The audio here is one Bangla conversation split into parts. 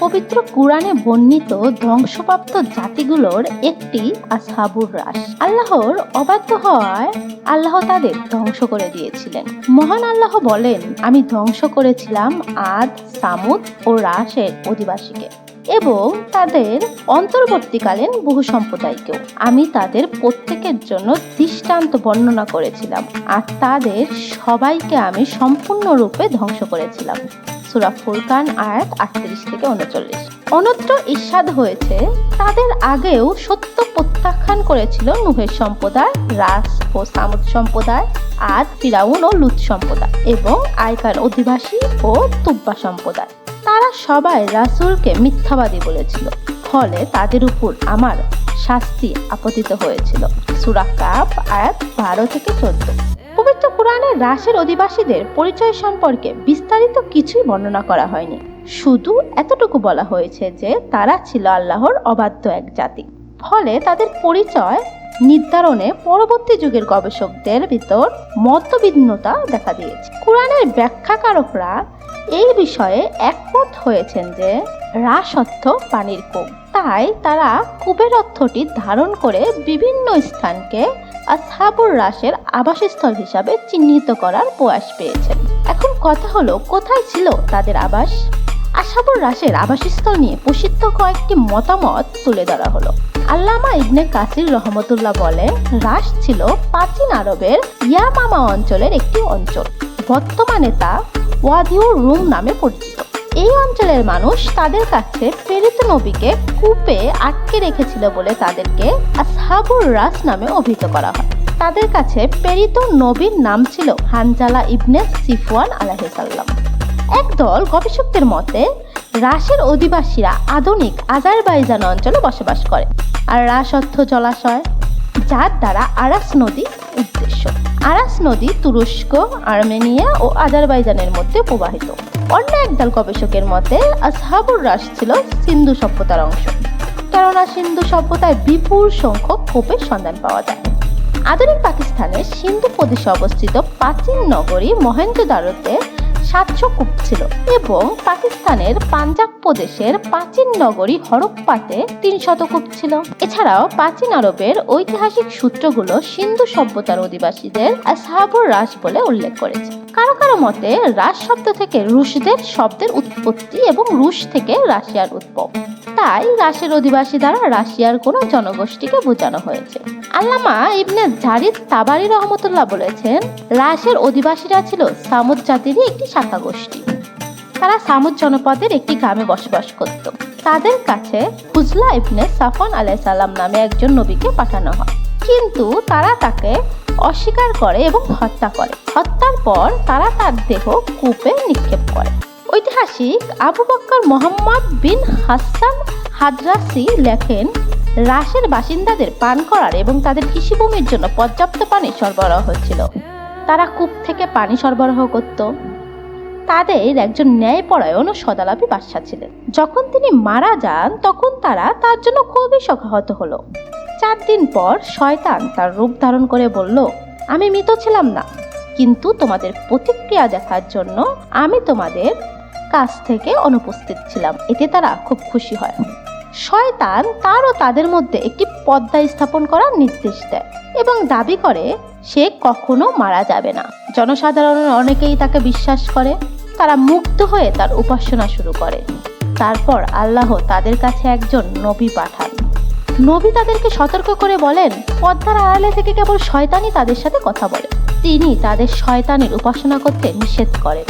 পবিত্র কুরআনে বর্ণিত ধ্বংসপ্রাপ্ত জাতিগুলোর একটি আসহাবুর রাস আল্লাহর অবাধ্য হওয়ায় আল্লাহ তাদের ধ্বংস করে দিয়েছিলেন। মহান আল্লাহ বলেন, আমি ধ্বংস করেছিলাম আদ, সামুদ ও রাসের অধিবাসীকে। এবং তাদের অন্তর্বর্তীকালীন বহু সম্প্রদায়কেও। আমি তাদের প্রত্যেকের জন্য দৃষ্টান্ত বর্ণনা করেছিলাম আর তাদের সবাইকে আমি সম্পূর্ণরূপে ধ্বংস করেছিলাম। সুরা ফুরকান আয়াত আটত্রিশ থেকে উনচল্লিশ। অন্যত্র ঈর্ষাদ হয়েছে, তাদের আগেও সত্য প্রত্যাখ্যান করেছিল নুহের সম্প্রদায় রাস ও সামুদ সম্প্রদায় আর ফিরাউন ও লুত সম্প্রদায় এবং আয়কার অধিবাসী ও তুব্বা সম্প্রদায়। সবাই রাসূলকে মিথ্যাবাদী বলেছিল। ফলে তাদের উপর আমার শাস্তি আপতিত হয়েছিল। সুরা কাপ আয়াত বারো থেকে চোদ্দ। পবিত্র কোরআনের রাসের অধিবাসীদের পরিচয় সম্পর্কে বিস্তারিত কিছুই বর্ণনা করা হয়নি। শুধু এতটুকু বলা হয়েছে যে তারা ছিল আল্লাহর অবাধ্য এক জাতি। ফলে তাদের পরিচয় নির্ধারণে পরবর্তী যুগের গবেষকদের ভিতর মতবিঘ্নতা দেখা দিয়েছে। কোরআনের ব্যাখ্যাকারকরা এই বিষয়ে একমত হয়েছেন যে রাস অর্থ পানির কূপ। তাই তারা কূপের অর্থটি ধারণ করে বিভিন্ন স্থানকে আসহাবুর রাসের আবাসস্থল হিসাবে চিহ্নিত করার প্রয়াস পেয়েছেন। এখন কথা হলো, কোথায় ছিল তাদের আবাস? আশাবুর রাসের আবাসস্থল নিয়ে প্রসিদ্ধ কয়েকটি মতামত তুলে ধরা হলো। আল্লামা ইবনে কাসির রহমতুল্লাহ বলেন, রাস ছিল প্রাচীন আরবের ইয়ামামা অঞ্চলের একটি অঞ্চল। বর্তমানে তা ওয়াদিউর রুম নামে পরিচিত। এই অঞ্চলের মানুষ তাদের কাছে প্রেরিত নবীকে কূপে আটকে রেখেছিল বলে তাদেরকে আসহাবুর রাস নামে অভিহিত করা হয়। তাদের কাছে প্রেরিত নবীর নাম ছিল হানজালা ইবনে সিফওয়ান আলাহিসাল্লাম একদল গবেষকদের মতে, রাসের অধিবাসীরা আধুনিক আজারবাইজান অঞ্চলে বসবাস করে। আর রাস অর্থ জলাশয়, যার দ্বারা আরাস নদী আরাস নদী, তুরস্ক, আর্মেনিয়া ও আজারবাইজানের মধ্যে প্রবাহিত। অন্য একদল গবেষকের মতে, আসহাবুর রাস ছিল সিন্ধু সভ্যতার অংশ। কেননা সিন্ধু সভ্যতায় বিপুল সংখ্যক কোপের সন্ধান পাওয়া যায়। আধুনিক পাকিস্তানের সিন্ধু প্রদেশে অবস্থিত প্রাচীন নগরী মহেন্দ্র মহেঞ্জোদারোতে সাতশো কূপ ছিল এবং পাকিস্তানের পাঞ্জাব প্রদেশের প্রাচীন নগরী হরপ্পাতে তিন শতকূপ ছিল এছাড়াও প্রাচীন আরবের ঐতিহাসিক সূত্রগুলো সিন্ধু সভ্যতার অধিবাসীদের আসহাবুর রাস বলে উল্লেখ করেছে। কারও কারও মতে রাস শব্দ থেকে রুশদের শব্দের উৎপত্তি এবং রুশ থেকে রাশিয়ার উদ্ভব। তাই রাশের অধিবাসী দ্বারা রাশিয়ার কোনো জনগোষ্ঠীকে বোঝানো হয়েছে। আল্লামা ইবনে জারিদ তাবারি রহমতুল্লাহ বলেছেন, রাশের অধিবাসীরা ছিল সামুদ জাতিরই একটি শাখা গোষ্ঠী তারা সামুদ জনপদের একটি গ্রামে বসবাস করত। তাদের কাছে হুজলা ইবনে সাফন আলাইসাল্লাম নামে একজন নবীকে পাঠানো হয়। কিন্তু তারা তাকে অস্বীকার করে এবং হত্যা করে। হত্যার পর তারা তার দেহ কূপে নিক্ষেপ করে। ঐতিহাসিক আবু বক্কর মোহাম্মদ বিন হাসান হাদরাসি লেখেন, রাশের বাসিন্দাদের পান করার এবং তাদের কৃষিভূমির জন্য পর্যাপ্ত পানি সরবরাহ হচ্ছিল তারা কূপ থেকে পানি সরবরাহ করত। তাদের একজন ন্যায়পরায়ণ ও সদালাপী বাদশা ছিলেন। যখন তিনি মারা যান, তখন তারা তার জন্য খুবই শোকাহত হলো। চার দিন পর শয়তান তার রূপ ধারণ করে বলল, আমি মৃত ছিলাম না, কিন্তু তোমাদের প্রতিক্রিয়া দেখার জন্য আমি তোমাদের কাছ থেকে অনুপস্থিত ছিলাম। এতে তারা খুব খুশি হয়। শয়তান তারও তাদের মধ্যে একটি পদ্মা স্থাপন করার নির্দেশ দেয় এবং দাবি করে, সে কখনো মারা যাবে না। জনসাধারণের অনেকেই তাকে বিশ্বাস করে। তারা মুগ্ধ হয়ে তার উপাসনা শুরু করে। তারপর আল্লাহ তাদের কাছে একজন নবী পাঠান। নবী তাদেরকে সতর্ক করে বলেন, পদ্মার আড়ালে থেকে কেবল শয়তানই তাদের সাথে কথা বলে। তিনি তাদের শয়তানের উপাসনা করতে নিষেধ করেন।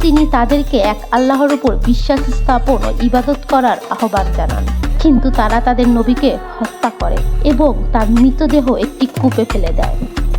তিনি তাদেরকে এক আল্লাহর উপর বিশ্বাস স্থাপন ও ইবাদত করার আহ্বান জানান। কিন্তু তারা তাদের নবীকে হত্যা করে এবং তার মৃতদেহ একটি কূপে ফেলে দেয়।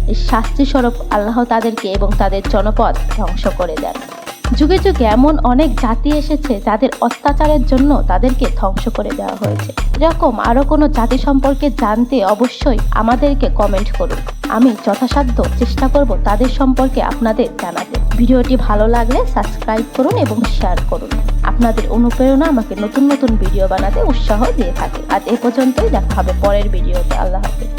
এই শাস্তি স্বরূপ আল্লাহ তাদেরকে এবং তাদের জনপদ ধ্বংস করে দেন। যুগে যুগে এমন অনেক জাতি এসেছে যাদের অত্যাচারের জন্য তাদেরকে ধ্বংস করে দেওয়া হয়েছে। এরকম আরও কোনো জাতি সম্পর্কে জানতে অবশ্যই আমাদেরকে কমেন্ট করুন। আমি যথাসাধ্য চেষ্টা করব তাদের সম্পর্কে আপনাদের জানাতে। ভিডিওটি ভালো লাগলে সাবস্ক্রাইব করুন এবং শেয়ার করুন। আপনাদের অনুপ্রেরণা আমাকে নতুন নতুন ভিডিও বানাতে উৎসাহ দিয়ে থাকে। আজ এ পর্যন্তই, দেখা হবে পরের ভিডিওতে আল্লাহ হাফেজ।